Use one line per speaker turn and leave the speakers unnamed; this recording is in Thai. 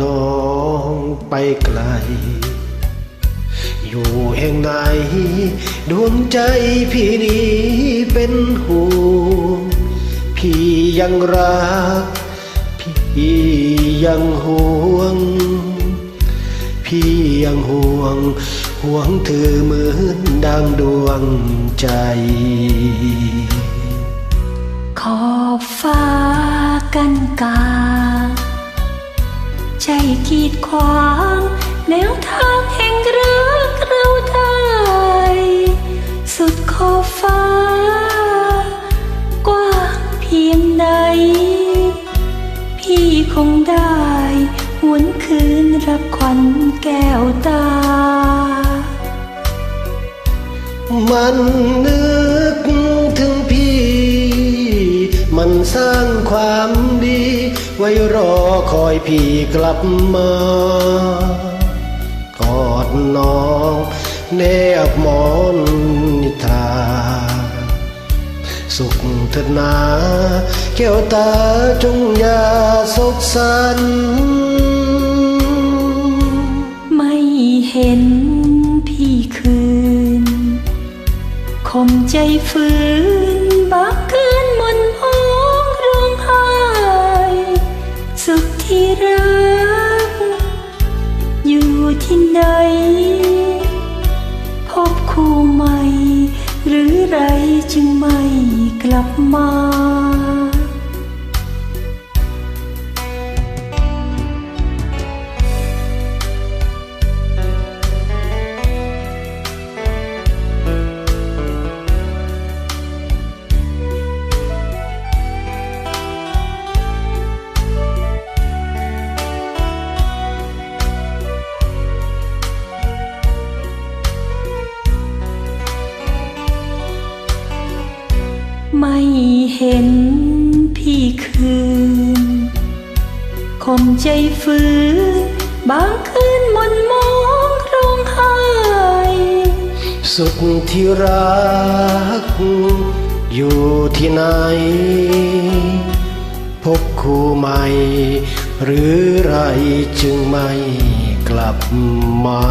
น้องไปไกล อยู่แห่งไหน ดวงใจพี่นี้เป็นห่วงพี่ยังรัก พี่ยังห่วง พี่ยังห่วง ห่วงเธอเหมือนดังดวงใจ
ขอบฟ้ากันกา ใจกีดขวางแนวทางแห่งรักเราได้ สุดขอบฟ้า กว้างเพียงใด พี่คงได้หวนคืนรับขวัญแก้วตา
มันนึกถึงพี่ มันสร้างความดี ไว้รอคอยพี่กลับมากอดน้องแนบหมอนนิทราสุขเถิดนาแก้วตาจงอย่าสกสัน
ไม่เห็นพี่คืน คมใจฝืน ที่ไหน พบคู่ใหม่ หรือไรจึงไม่กลับมา ไม่เห็นพี่คืนคมใจฝืนบางคืนมนมองร้องไห้
สุดที่รัก อยู่ที่ไหน พบคู่ใหม่ หรือไรจึงไม่กลับมา